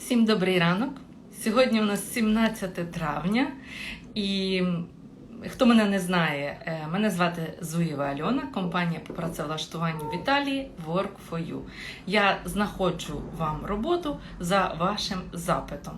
Всім добрий ранок. Сьогодні у нас 17 травня, і хто мене не знає, е, мене звати Зуєва Альона, компанія по працевлаштуванню в Італії Work for You. Я знаходжу вам роботу за вашим запитом.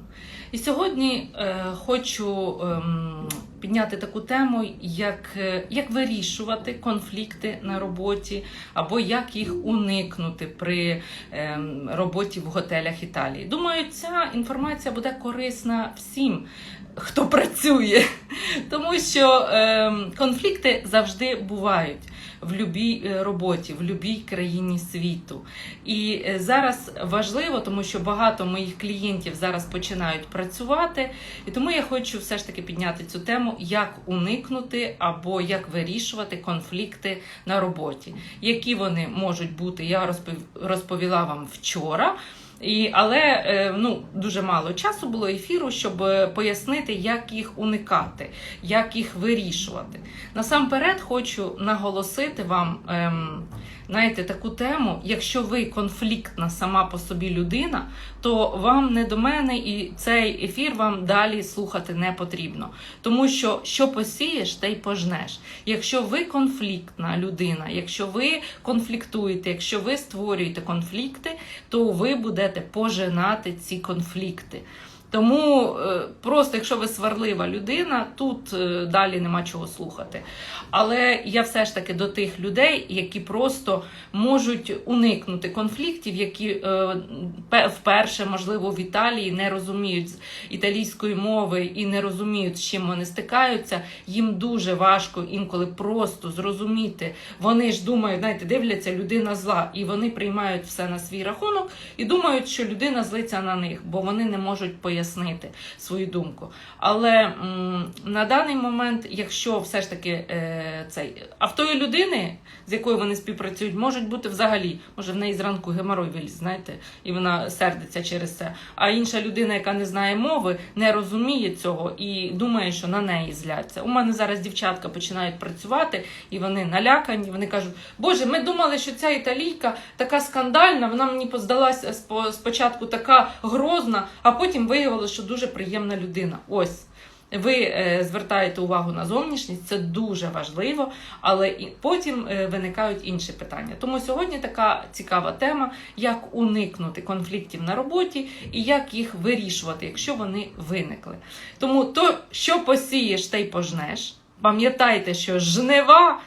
І сьогодні е, хочу ем, підняти таку тему, як, е, як вирішувати конфлікти на роботі, або як їх уникнути при ем, роботі в готелях Італії. Думаю, ця інформація буде корисна всім, хто працює, тому що ем, конфлікти завжди бувають. В будь-якій роботі, в будь-якій країні світу. І е, зараз важливо, тому що багато моїх клієнтів зараз починають працювати, і тому я хочу все ж таки підняти цю тему, як уникнути або як вирішувати конфлікти на роботі. Які вони можуть бути, я розпов- розповіла вам вчора. І, але е, ну, дуже мало часу було ефіру, щоб е, пояснити, як їх уникати, як їх вирішувати. Насамперед хочу наголосити вам, ем, знаєте, таку тему. Якщо ви конфліктна сама по собі людина, то вам не до мене і цей ефір вам далі слухати не потрібно. Тому що що посієш, те й пожнеш. Якщо ви конфліктна людина, якщо ви конфліктуєте, якщо ви створюєте конфлікти, то ви будете пожинати ці конфлікти. Тому е, просто, якщо ви сварлива людина, тут е, далі нема чого слухати. Але я все ж таки до тих людей, які просто можуть уникнути конфліктів, які е, вперше, можливо, в Італії не розуміють італійської мови і не розуміють, з чим вони стикаються. Їм дуже важко інколи просто зрозуміти. Вони ж думають, знаєте, дивляться, людина зла, і вони приймають все на свій рахунок і думають, що людина злиться на них, бо вони не можуть пояснити свою думку. Але на даний момент, якщо все ж таки е, цей а в тої людини, з якою вони співпрацюють, можуть бути взагалі, може в неї зранку геморой виліз, знаєте, і вона сердиться через це. А інша людина, яка не знає мови, не розуміє цього і думає, що на неї зляться. У мене зараз дівчатка починають працювати, і вони налякані. Вони кажуть: Боже, ми думали, що ця італійка така скандальна, вона мені поздалася спочатку така грозна, а потім виявилося, що дуже приємна людина. Ось. Ви е, звертаєте увагу на зовнішність, це дуже важливо, але і потім е, виникають інші питання. Тому сьогодні така цікава тема, як уникнути конфліктів на роботі і як їх вирішувати, якщо вони виникли. Тому то, що посієш, те й пожнеш. Пам'ятайте, що жнива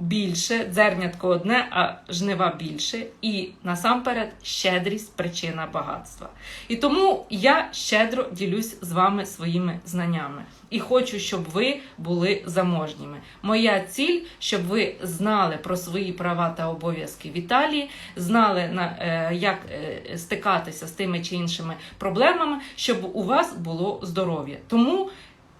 більше, дзернятко одне, а жнива більше. І насамперед щедрість причина багатства. І тому я щедро ділюсь з вами своїми знаннями. І хочу, щоб ви були заможніми. Моя ціль, щоб ви знали про свої права та обов'язки в Італії, знали на е, як е, стикатися з тими чи іншими проблемами, щоб у вас було здоров'я. Тому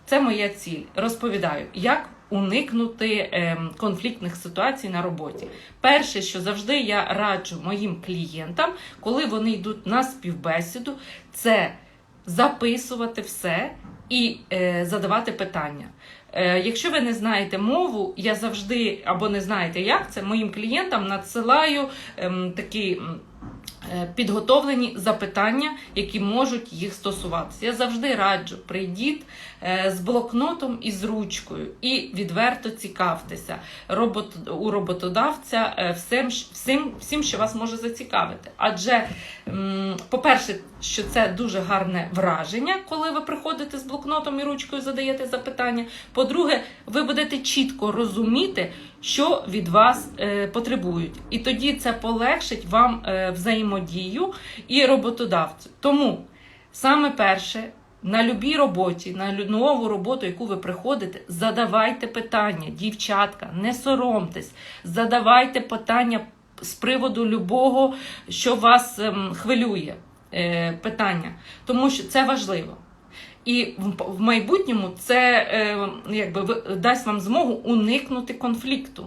це моя ціль. Розповідаю, як уникнути ем, конфліктних ситуацій на роботі. Перше, що завжди я раджу моїм клієнтам, коли вони йдуть на співбесіду, це записувати все і е, задавати питання. Е, Якщо ви не знаєте мову, я завжди або не знаєте, як це, моїм клієнтам надсилаю ем, такі. е, Підготовлені запитання, які можуть їх стосуватися. Я завжди раджу, прийдіть з блокнотом і з ручкою і відверто цікавтеся робот, у роботодавця е, всім, всім, всім, що вас може зацікавити. Адже, по-перше, що це дуже гарне враження, коли ви приходите з блокнотом і ручкою задаєте запитання. По-друге, ви будете чітко розуміти, що від вас е, потребують. І тоді це полегшить вам е, взаємодію і роботодавцю. Тому саме перше. На любій роботі, на нову роботу, яку ви приходите, задавайте питання, дівчатка, не соромтесь, задавайте питання з приводу любого, що вас ем, хвилює. Е, питання, тому що це важливо. І в, майбутньому це е, якби дасть вам змогу уникнути конфлікту.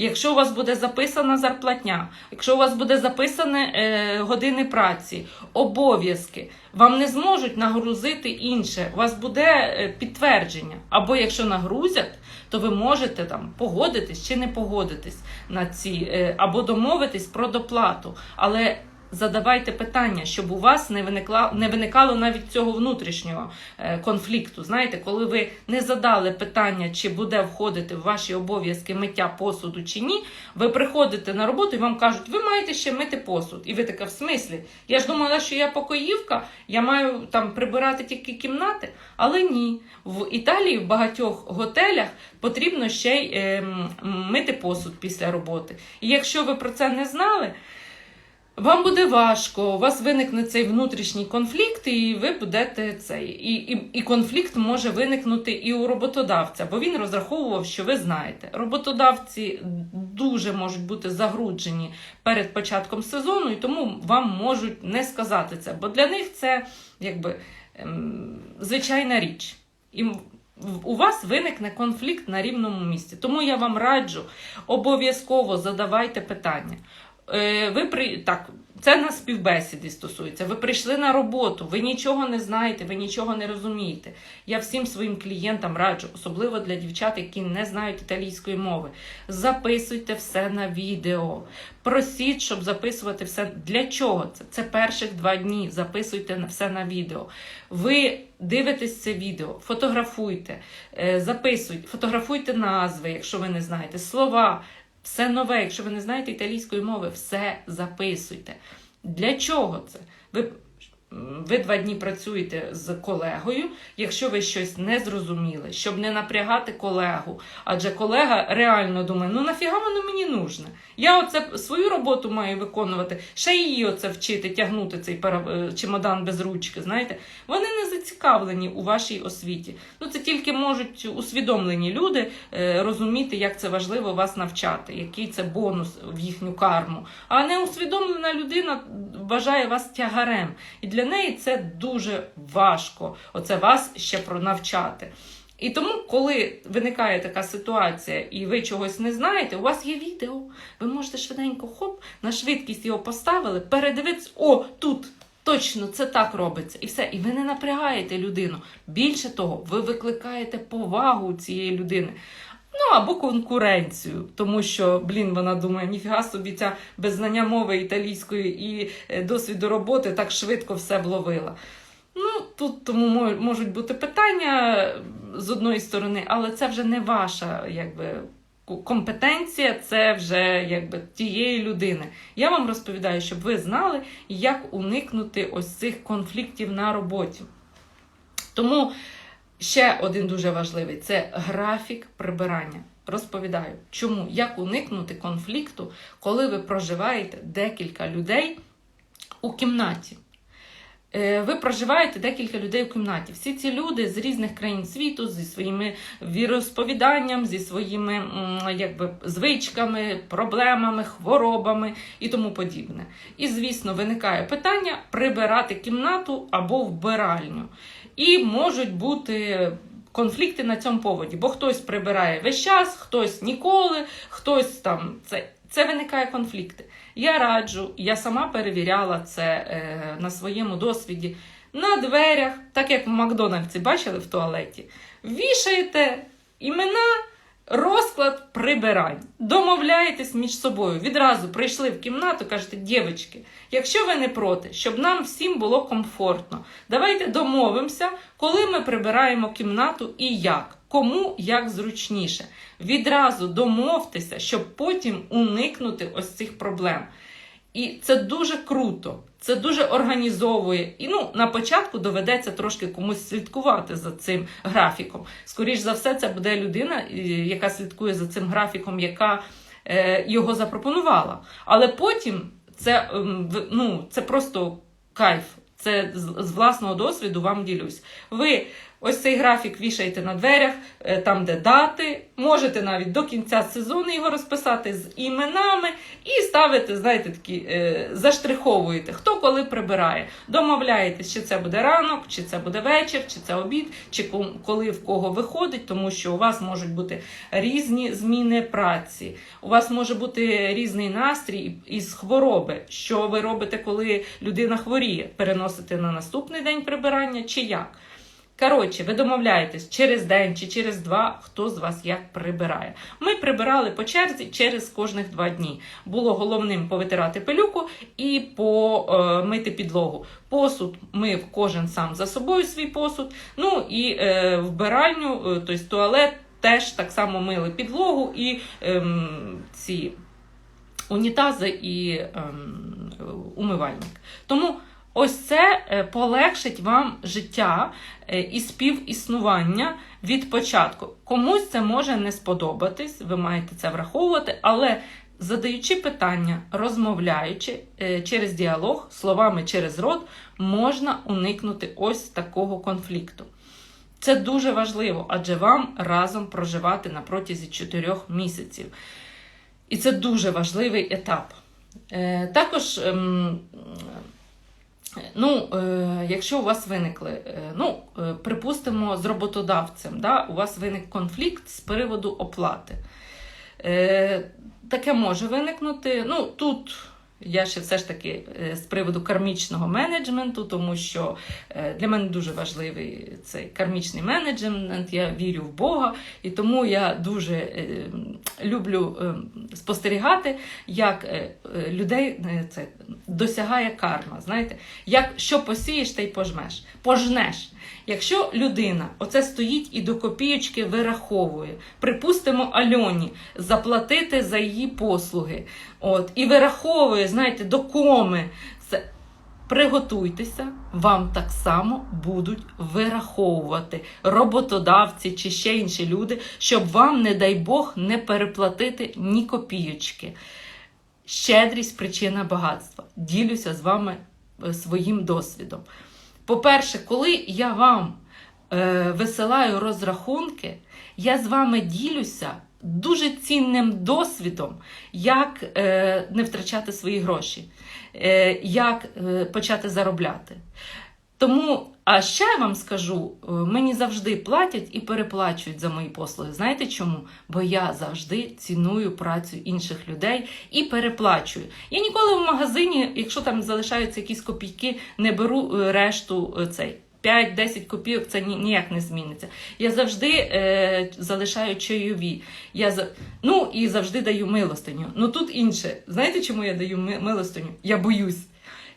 Якщо у вас буде записана зарплатня, якщо у вас буде записане е, години праці, обов'язки, вам не зможуть нагрузити інше. У вас буде е, підтвердження. Або якщо нагрузять, то ви можете там погодитись чи не погодитись на ці, е, або домовитись про доплату. Але задавайте питання, щоб у вас не виникла не виникало навіть цього внутрішнього е, конфлікту. Знаєте, коли ви не задали питання, чи буде входити в ваші обов'язки миття посуду чи ні, ви приходите на роботу і вам кажуть, ви маєте ще мити посуд. І ви така, в смислі? Я ж думала, що я покоївка, я маю там прибирати тільки кімнати, але ні. В Італії в багатьох готелях потрібно ще й е, мити посуд після роботи. І якщо ви про це не знали, вам буде важко, у вас виникне цей внутрішній конфлікт, і ви будете цей. І, і, і конфлікт може виникнути і у роботодавця, бо він розраховував, що ви знаєте. Роботодавці дуже можуть бути загруджені перед початком сезону, і тому вам можуть не сказати це, бо для них це якби ем, звичайна річ. І у вас виникне конфлікт на рівному місці. Тому я вам раджу обов'язково задавайте питання. Е, ви при так, це на співбесіді стосується. Ви прийшли на роботу, ви нічого не знаєте, ви нічого не розумієте. Я всім своїм клієнтам раджу, особливо для дівчат, які не знають італійської мови. Записуйте все на відео. Просіть, щоб записувати все. Для чого це? Це перших два дні. Записуйте все на відео. Ви дивитесь це відео, фотографуйте, е, записуйте, фотографуйте назви, якщо ви не знаєте, слова. Все нове, якщо ви не знаєте італійської мови, все записуйте. Для чого це? Ви, ви два дні працюєте з колегою, якщо ви щось не зрозуміли, щоб не напрягати колегу. Адже колега реально думає, ну нафіга воно мені нужне? Я оце свою роботу маю виконувати, ще її оце вчити, тягнути цей е, чемодан без ручки. Знаєте, вони не зацікавлені у вашій освіті. Ну це тільки можуть усвідомлені люди е, розуміти, як це важливо вас навчати, який це бонус в їхню карму. А неусвідомлена людина вважає вас тягарем. І для неї це дуже важко. Оце вас ще пронавчати. І тому, коли виникає така ситуація, і ви чогось не знаєте, у вас є відео. Ви можете швиденько хоп, на швидкість його поставили, передивитися, о, тут. Точно, це так робиться, і все. І ви не напрягаєте людину. Більше того, ви викликаєте повагу цієї людини. Ну або конкуренцію, тому що, блін, вона думає, ніфіга собі ця без знання мови італійської і е, досвіду роботи так швидко все вловила. Ну, тут тому можуть бути питання з одної сторони, але це вже не ваша якби, компетенція, це вже якби тієї людини. Я вам розповідаю, щоб ви знали, як уникнути ось цих конфліктів на роботі. Тому ще один дуже важливий це графік прибирання. Розповідаю, чому, як уникнути конфлікту, коли ви проживаєте декілька людей у кімнаті. Е, Ви проживаєте декілька людей у кімнаті. Всі ці люди з різних країн світу, зі своїми віросповіданням, зі своїми якби, звичками, проблемами, хворобами і тому подібне. І, звісно, виникає питання прибирати кімнату або вбиральню. І можуть бути конфлікти на цьому поводі, бо хтось прибирає весь час, хтось ніколи, хтось там це. Це виникає конфлікти. Я раджу, я сама перевіряла це е, на своєму досвіді. На дверях, так як в Макдональдсі бачили в туалеті, вішаєте імена, розклад прибирань. Домовляєтесь між собою. Відразу прийшли в кімнату, кажете, дівчатки, якщо ви не проти, щоб нам всім було комфортно, давайте домовимося, коли ми прибираємо кімнату і як. Кому як зручніше. Відразу домовтеся, щоб потім уникнути ось цих проблем. І це дуже круто, це дуже організовує. І ну, на початку доведеться трошки комусь слідкувати за цим графіком. Скоріше за все, це буде людина, е, яка слідкує за цим графіком, яка е, його запропонувала. Але потім це, ем, ну, це просто кайф. Це з, з власного досвіду вам ділюсь. Ви ось цей графік вішаєте на дверях, е, там, де дати. Можете навіть до кінця сезону його розписати з іменами і ставите, знаєте, такі, е, заштриховуєте, хто коли прибирає. Домовляєтесь, чи це буде ранок, чи це буде вечір, чи це обід, чи коли в кого виходить, тому що у вас можуть бути різні зміни праці. У вас може бути різний настрій із хвороби. Що ви робите, коли людина хворіє? Переносите на наступний день прибирання чи як? Коротше, ви домовляєтесь через день чи через два, хто з вас як прибирає. Ми прибирали по черзі через кожних два дні. Було головним повитирати пилюку і помити підлогу. Посуд мив кожен сам за собою свій посуд. Ну і е, вбиральню, е, тобто туалет, теж так само мили підлогу і ем, ці унітази і ем, умивальник. Тому ось це е, полегшить вам життя е, і співіснування від початку. Комусь це може не сподобатись, ви маєте це враховувати, але задаючи питання, розмовляючи е, через діалог, словами через рот, можна уникнути ось такого конфлікту. Це дуже важливо, адже вам разом проживати на протязі 4 місяців. І це дуже важливий етап. Також, ем, ну, е, якщо у вас виникли, е, ну, е, припустимо, з роботодавцем, да, у вас виник конфлікт з приводу оплати. Таке може виникнути. Ну, тут я ще все ж таки е, з приводу кармічного менеджменту, тому що е, для мене дуже важливий цей кармічний менеджмент. Я вірю в Бога, і тому я дуже е, люблю спостерігати, як людей це досягає карма. Знаєте, як що посієш, те й пожмеш. Пожнеш. Якщо людина оце стоїть і до копієчки вираховує, припустимо Альоні заплатити за її послуги, от, і вираховує, знаєте, до коми, це, приготуйтеся, вам так само будуть вираховувати роботодавці чи ще інші люди, щоб вам, не дай Бог, не переплатити ні копійочки. Щедрість причина багатства. Ділюся з вами е, своїм досвідом. По-перше, коли я вам е, висилаю розрахунки, я з вами ділюся дуже цінним досвідом, як е, не втрачати свої гроші, е, як е, почати заробляти. Тому, а ще я вам скажу, е, мені завжди платять і переплачують за мої послуги. Знаєте чому? Бо я завжди ціную працю інших людей і переплачую. Я ніколи в магазині, якщо там залишаються якісь копійки, не беру е, решту е, цей. 5-10 копійок це ніяк не зміниться. Я завжди е, залишаю чайові. Я за... Ну і завжди даю милостиню. Ну тут інше. Знаєте, чому я даю ми- милостиню? Я боюсь.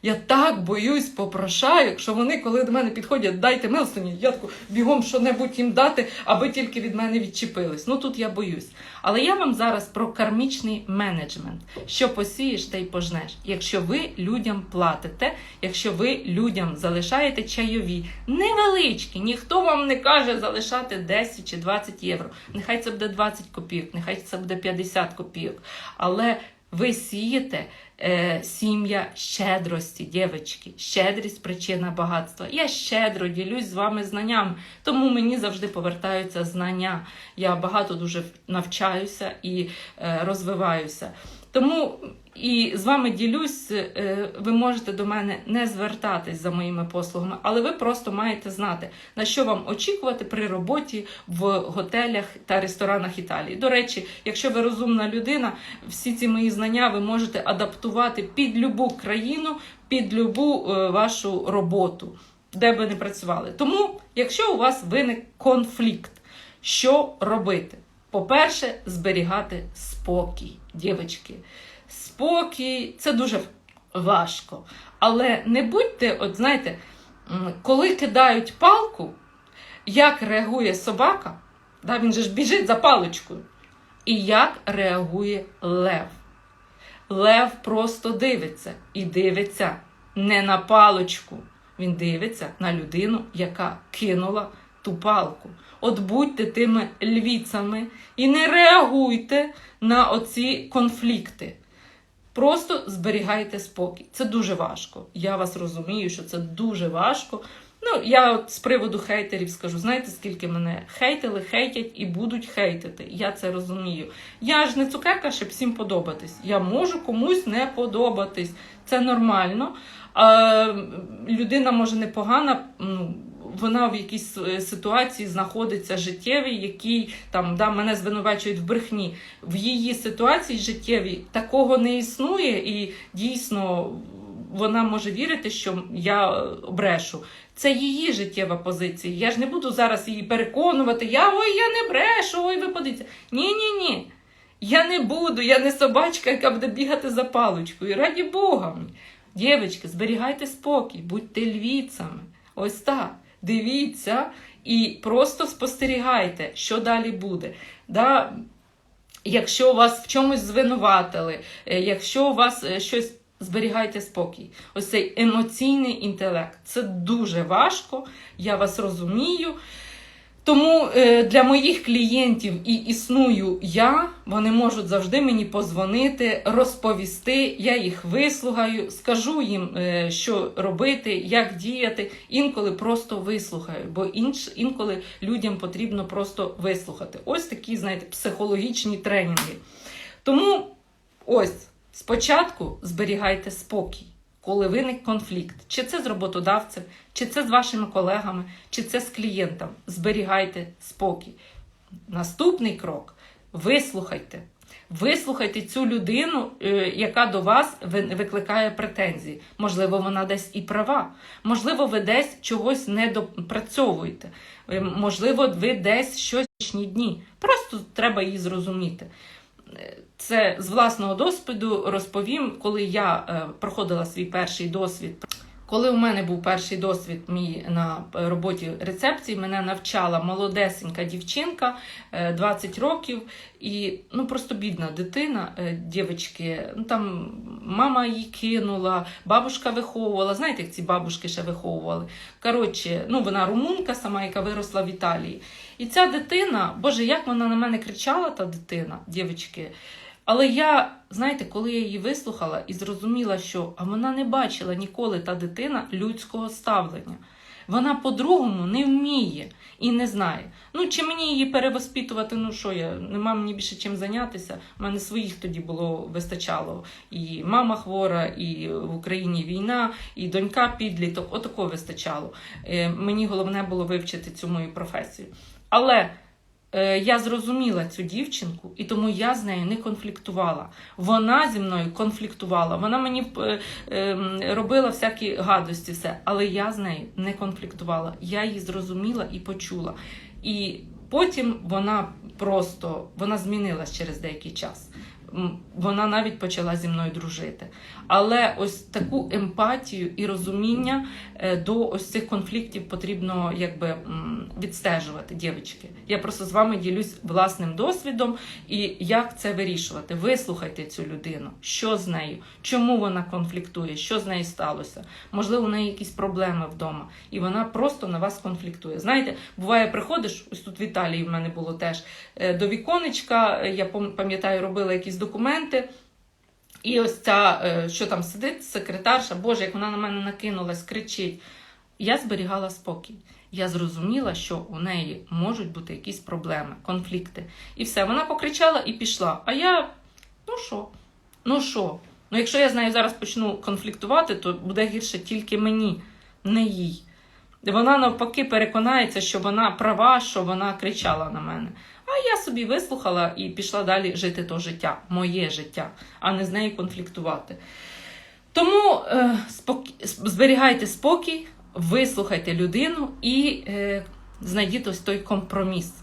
Я так боюсь попрошаю, якщо вони, коли до мене підходять, дайте милостиню, я таку бігом що-небудь їм дати, аби тільки від мене відчепились. Ну тут я боюсь. Але я вам зараз про кармічний менеджмент. Що посієш, те й пожнеш. Якщо ви людям платите, якщо ви людям залишаєте чайові, невеличкі, ніхто вам не каже залишати 10 чи 20 євро. Нехай це буде 20 копійок, нехай це буде 50 копійок. Але ви сієте е, сім'я щедрості, дівчатки. Щедрість причина багатства. Я щедро ділюсь з вами знанням, тому мені завжди повертаються знання. Я багато дуже навчаюся і е, розвиваюся. Тому і з вами ділюсь, е, ви можете до мене не звертатись за моїми послугами, але ви просто маєте знати, на що вам очікувати при роботі в готелях та ресторанах Італії. До речі, якщо ви розумна людина, всі ці мої знання ви можете адаптувати під любу країну, під любу е, вашу роботу, де б ви не працювали. Тому, якщо у вас виник конфлікт, що робити? По-перше, зберігати спокій, дівчатки. Спокій це дуже важко. Але не будьте, от знаєте, коли кидають палку, як реагує собака, да, він же ж біжить за паличкою. І як реагує лев. Лев просто дивиться і дивиться не на паличку. Він дивиться на людину, яка кинула ту палку. От будьте тими львіцями і не реагуйте на оці конфлікти. Просто зберігайте спокій. Це дуже важко. Я вас розумію, що це дуже важко. Ну, я от з приводу хейтерів скажу, знаєте, скільки мене хейтили, хейтять і будуть хейтити. Я це розумію. Я ж не цукерка, щоб всім подобатись. Я можу комусь не подобатись. Це нормально. Людина може непогана. Вона в якійсь е, ситуації знаходиться життєвій, якій там да, мене звинувачують в брехні. В її ситуації життєвій такого не існує, і дійсно вона може вірити, що я брешу. Це її життєва позиція. Я ж не буду зараз її переконувати. Я ой, я не брешу, ой, ви подивіться. Ні, ні, ні. Я не буду, я не собачка, яка буде бігати за паличкою. Раді Бога. Дівчатки, зберігайте спокій, будьте львіцями. Ось так. Дивіться і просто спостерігайте, що далі буде. Да? Якщо вас в чомусь звинуватили, е, якщо у вас е, щось зберігайте спокій. Ось цей емоційний інтелект. Це дуже важко, я вас розумію. Тому е, для моїх клієнтів і існую я, вони можуть завжди мені позвонити, розповісти. Я їх вислухаю, скажу їм, е, що робити, як діяти. Інколи просто вислухаю, бо інш, інколи людям потрібно просто вислухати. Ось такі, знаєте, психологічні тренінги. Тому ось спочатку зберігайте спокій. Коли виник конфлікт, чи це з роботодавцем, чи це з вашими колегами, чи це з клієнтом, зберігайте спокій. Наступний крок вислухайте. Вислухайте цю людину, е, яка до вас викликає претензії. Можливо, вона десь і права. Можливо, ви десь чогось не допрацьовуєте. Е, Можливо, ви десь щось дні. Просто треба її зрозуміти. Це з власного досвіду розповім, коли я е, проходила свій перший досвід. Коли у мене був перший досвід мій на роботі рецепції, мене навчала молодесенька дівчинка, е, 20 років, і ну просто бідна дитина, е, дівчатки, ну там мама її кинула, бабушка виховувала. Знаєте, як ці бабушки ще виховували? Коротше, ну вона румунка сама, яка виросла в Італії. І ця дитина, боже, як вона на мене кричала, та дитина, дівчатки. Але я, знаєте, коли я її вислухала і зрозуміла, що а вона не бачила ніколи та дитина людського ставлення. Вона по-другому не вміє і не знає. Ну, чи мені її перевоспитувати, ну що я, нема мені більше чим зайнятися. У мене своїх тоді було вистачало. І мама хвора, і в Україні війна, і донька підліток. Отако вистачало. Е, мені головне було вивчити цю мою професію. Але я зрозуміла цю дівчинку, і тому я з нею не конфліктувала. Вона зі мною конфліктувала. Вона мені е, е, робила всякі гадості, все, але я з нею не конфліктувала. Я її зрозуміла і почула. І потім вона просто вона змінилась через деякий час. Вона навіть почала зі мною дружити. Але ось таку емпатію і розуміння е, до ось цих конфліктів потрібно якби відстежувати, дівчатки. Я просто з вами ділюсь власним досвідом і як це вирішувати. Вислухайте цю людину, що з нею, чому вона конфліктує, що з нею сталося. Можливо, у неї якісь проблеми вдома, і вона просто на вас конфліктує. Знаєте, буває, приходиш, ось тут в Італії в мене було теж е, до віконечка. е, Я пам'ятаю, робила якісь документи. І ось ця, е, що там сидить, секретарша, Боже, як вона на мене накинулась, кричить. Я зберігала спокій. Я зрозуміла, що у неї можуть бути якісь проблеми, конфлікти. І все, вона покричала і пішла. А я, ну що? Ну що? Ну, якщо я з нею зараз почну конфліктувати, то буде гірше тільки мені, не їй. Вона навпаки переконається, що вона права, що вона кричала на мене. А я собі вислухала і пішла далі жити то життя, моє життя, а не з нею конфліктувати. Тому е, спокій, зберігайте спокій, вислухайте людину і е, знайдіть ось той компроміс.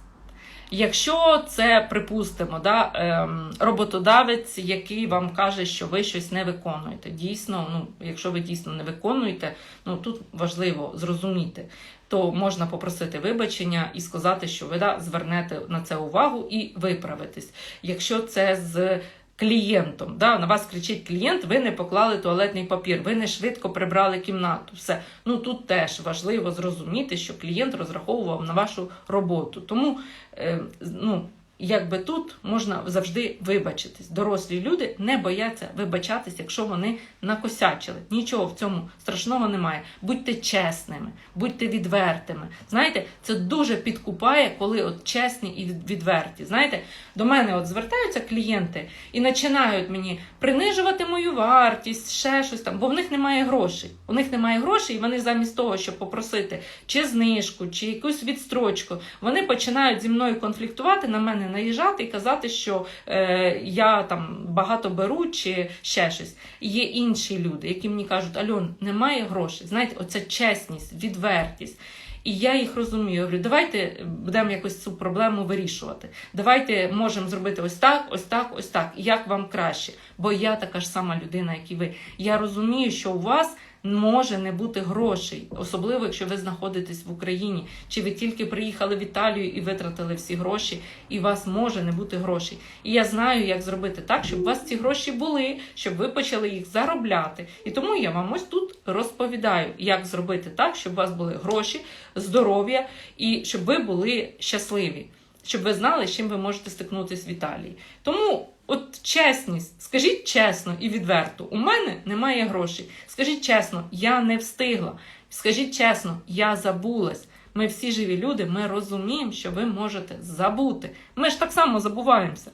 Якщо це, припустимо, да, ем, роботодавець, який вам каже, що ви щось не виконуєте, дійсно, ну, якщо ви дійсно не виконуєте, ну тут важливо зрозуміти, то можна попросити вибачення і сказати, що ви да, звернете на це увагу і виправитись. Якщо це з клієнтом, да, на вас кричить клієнт, ви не поклали туалетний папір, ви не швидко прибрали кімнату. Все. Ну тут теж важливо зрозуміти, що клієнт розраховував на вашу роботу. Тому е, ну, якби тут можна завжди вибачитись. Дорослі люди не бояться вибачатись, якщо вони накосячили. Нічого в цьому страшного немає. Будьте чесними, будьте відвертими. Знаєте, це дуже підкупає, коли от чесні і відверті. Знаєте, до мене от звертаються клієнти і починають мені принижувати мою вартість, ще щось там, бо в них немає грошей. У них немає грошей, і вони замість того, щоб попросити чи знижку, чи якусь відстрочку, вони починають зі мною конфліктувати, на мене наїжджати і казати, що е, я там багато беру чи ще щось. Є інші люди, які мені кажуть, Альон, немає грошей. Знаєте, оце чесність, відвертість. І я їх розумію. Я говорю, давайте будемо якось цю проблему вирішувати. Давайте можемо зробити ось так, ось так, ось так. Як вам краще? Бо я така ж сама людина, як і ви. Я розумію, що у вас може не бути грошей, особливо якщо ви знаходитесь в Україні, чи ви тільки приїхали в Італію і витратили всі гроші, і у вас може не бути грошей. І я знаю, як зробити так, щоб у вас ці гроші були, щоб ви почали їх заробляти. І тому я вам ось тут розповідаю, як зробити так, щоб у вас були гроші, здоров'я і щоб ви були щасливі. Щоб ви знали, з чим ви можете стикнутися в Італії. Тому от чесність, скажіть чесно і відверто, у мене немає грошей. Скажіть чесно, я не встигла. Скажіть чесно, я забулась. Ми всі живі люди, ми розуміємо, що ви можете забути. Ми ж так само забуваємося.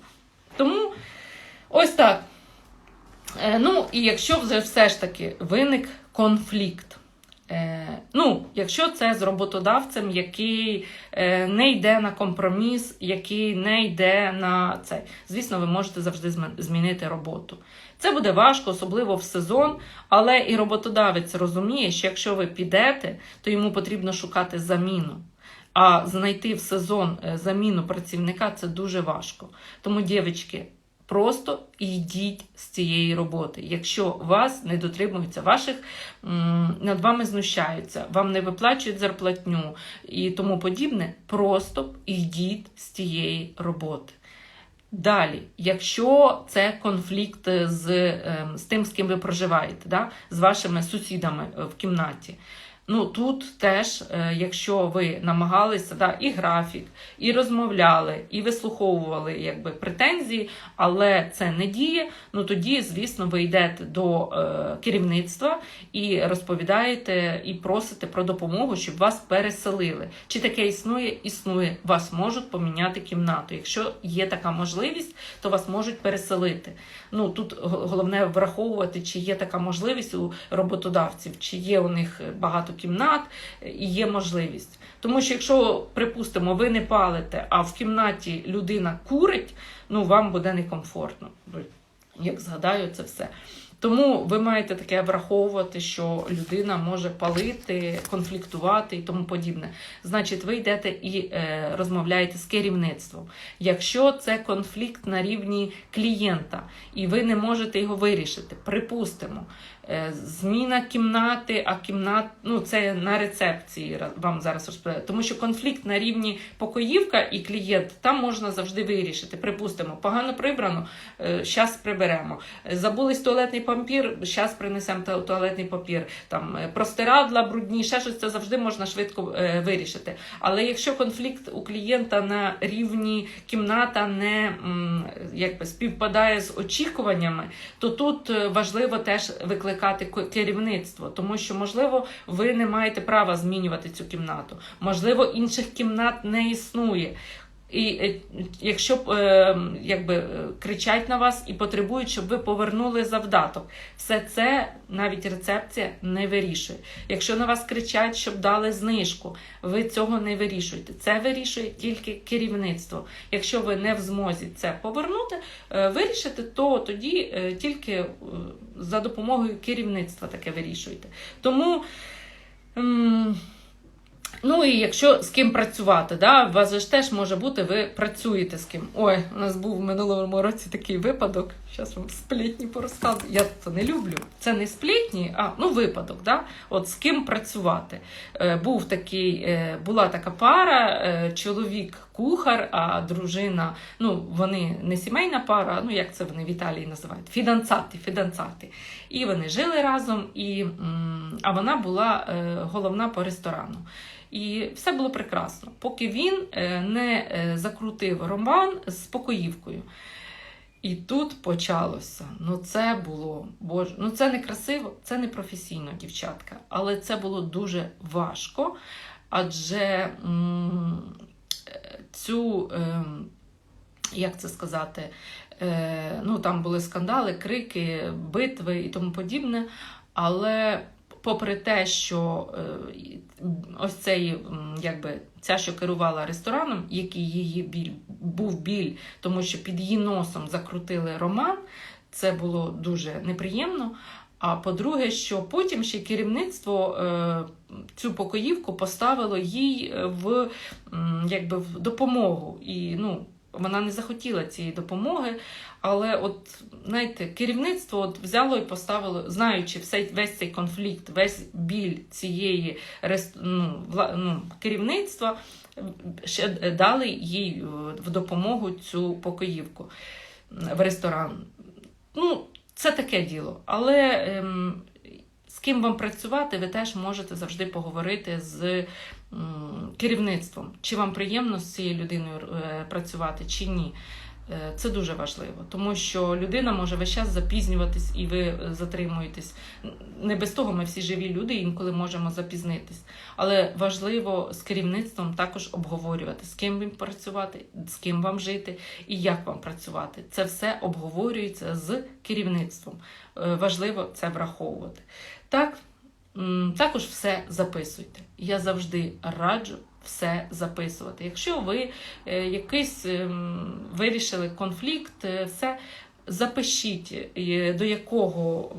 Тому ось так. Е, ну, і якщо вже все ж таки виник конфлікт. Е, ну, якщо це з роботодавцем, який е, не йде на компроміс, який не йде на це, звісно, ви можете завжди змінити роботу. Це буде важко, особливо в сезон, але і роботодавець розуміє, що якщо ви підете, то йому потрібно шукати заміну. А знайти в сезон е, заміну працівника це дуже важко. Тому, дівчатки, Просто йдіть з цієї роботи. Якщо вас не дотримуються ваших, над вами знущаються, вам не виплачують зарплатню і тому подібне, просто йдіть з цієї роботи. Далі, якщо це конфлікт з, ем, з тим, з ким ви проживаєте, да? з вашими сусідами е, в кімнаті. Ну тут теж, е, якщо ви намагалися да, і графік, і розмовляли, і вислуховували якби претензії, але це не діє. Ну тоді, звісно, ви йдете до е, керівництва і розповідаєте і просите про допомогу, щоб вас переселили. Чи таке існує? Існує. Вас можуть поміняти кімнату. Якщо є така можливість, то вас можуть переселити. Ну тут головне враховувати, чи є така можливість у роботодавців, чи є у них багато кімнат і є можливість. Тому що якщо, припустимо, ви не палите, а в кімнаті людина курить, ну вам буде некомфортно. Як згадаю це все. Тому ви маєте таке враховувати, що людина може палити, конфліктувати і тому подібне. Значить, ви йдете і е, розмовляєте з керівництвом. Якщо це конфлікт на рівні клієнта, і ви не можете його вирішити, припустимо, е, зміна кімнати, а кімнат, ну це на рецепції вам зараз розповідаю. Тому що конфлікт на рівні покоївка і клієнт там можна завжди вирішити. Припустимо, погано прибрано, зараз приберемо. Е, Забулись туалетний папір, зараз принесемо туалетний папір. Там е, простирадла брудні, ще щось це завжди можна швидко е, вирішити. Але якщо конфлікт у клієнта на рівні кімната не якби співпадає з очікуваннями, то тут е, важливо теж викликати ко- керівництво, тому що можливо ви не маєте права змінювати цю кімнату. Можливо, інших кімнат не існує. І е, якщо е, якби е, кричать на вас і потребують, щоб ви повернули завдаток, все це навіть рецепція не вирішує. Якщо на вас кричать, щоб дали знижку, ви цього не вирішуєте. Це вирішує тільки керівництво. Якщо ви не в змозі це повернути, вирішити, то тоді тільки за допомогою керівництва таке вирішуєте. Тому. Ну і якщо з ким працювати, да, у вас ж теж може бути, ви працюєте з ким. Ой, у нас був в минулому році такий випадок. Зараз вам сплітні порозказую. Я це не люблю. Це не сплітні, а ну випадок. Да? От з ким працювати. Е, був такий, е, була така пара, е, чоловік кухар, а дружина, ну вони не сімейна пара, ну як це вони в Італії називають? Фіданцати, фіданцати. І вони жили разом, і, а вона була е, головна по ресторану. І все було прекрасно, поки він е, не е, закрутив роман з покоївкою. І тут почалося. Ну, це було боже, ну це не красиво, це не професійно, дівчатка. Але це було дуже важко. Адже цю, е, як це сказати, е, ну там були скандали, крики, битви і тому подібне. Але попри те, що е, ось цей, якби ця, що керувала рестораном, який її біль був біль, тому що під її носом закрутили роман, це було дуже неприємно. А по-друге, що потім ще керівництво е, цю покоївку поставило їй е, в, якби, в допомогу. І ну, вона не захотіла цієї допомоги. Але от знаєте, керівництво от взяло і поставило, знаючи все, весь цей конфлікт, весь біль цієї ну, ну, керівництва, ще дали їй е, в допомогу цю покоївку в ресторан. Ну, це таке діло. Але ем, з ким вам працювати, ви теж можете завжди поговорити з ем, керівництвом, чи вам приємно з цією людиною е, працювати, чи ні. Е, Це дуже важливо, тому що людина може весь час запізнюватись і ви е, затримуєтесь. Не без того ми всі живі люди, інколи можемо запізнитись. Але важливо з керівництвом також обговорювати, з ким вам працювати, з ким вам жити і як вам працювати. Це все обговорюється з керівництвом. Е, Важливо це враховувати. Так, також все записуйте. Я завжди раджу все записувати. Якщо ви е, якийсь ем, вирішили конфлікт, е, все запишіть, е, до якого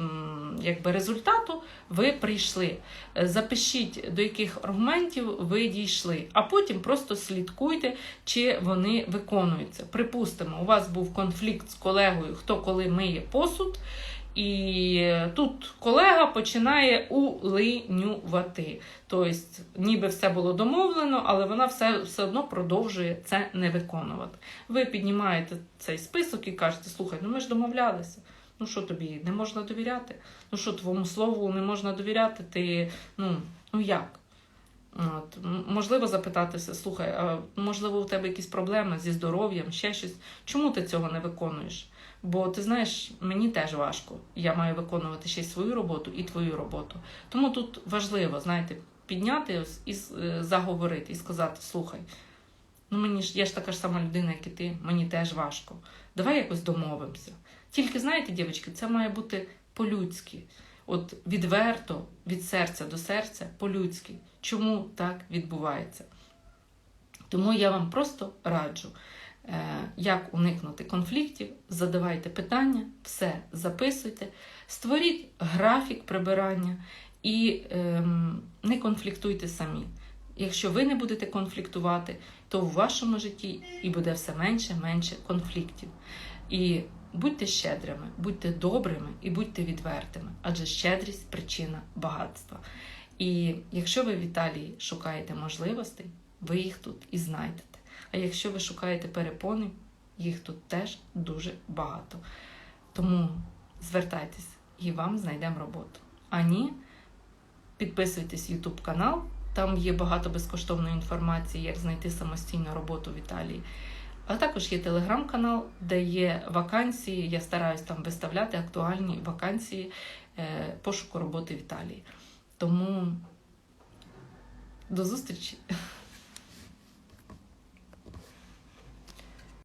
якби, результату ви прийшли. Запишіть, до яких аргументів ви дійшли, а потім просто слідкуйте, чи вони виконуються. Припустимо, у вас був конфлікт з колегою, хто коли миє посуд. І тут колега починає улинювати. Тобто, ніби все було домовлено, але вона все, все одно продовжує це не виконувати. Ви піднімаєте цей список і кажете: слухай, ну ми ж домовлялися. Ну що тобі не можна довіряти? Ну що твоєму слову не можна довіряти? Ти ну, ну як? От, можливо, запитатися, слухай, а можливо, у тебе якісь проблеми зі здоров'ям, ще щось. Чому ти цього не виконуєш? Бо ти знаєш, мені теж важко. Я маю виконувати ще й свою роботу і твою роботу. Тому тут важливо, знаєте, підняти і е, заговорити і сказати: слухай, ну мені ж я ж така ж сама людина, як і ти, мені теж важко. Давай якось домовимося. Тільки знаєте, дівчатки, це має бути по-людськи. От відверто, від серця до серця, по-людськи. Чому так відбувається? Тому я вам просто раджу, як уникнути конфліктів, задавайте питання, все записуйте, створіть графік прибирання і ем, не конфліктуйте самі. Якщо ви не будете конфліктувати, то в вашому житті і буде все менше менше конфліктів. І будьте щедрими, будьте добрими і будьте відвертими, адже щедрість причина багатства. І якщо ви в Італії шукаєте можливостей, ви їх тут і знайдете. А якщо ви шукаєте перепони, їх тут теж дуже багато. Тому звертайтесь і вам знайдемо роботу. А ні, підписуйтесь YouTube канал, там є багато безкоштовної інформації, як знайти самостійну роботу в Італії. А також є телеграм-канал, де є вакансії. Я стараюсь там виставляти актуальні вакансії е, пошуку роботи в Італії. Тому до зустрічі!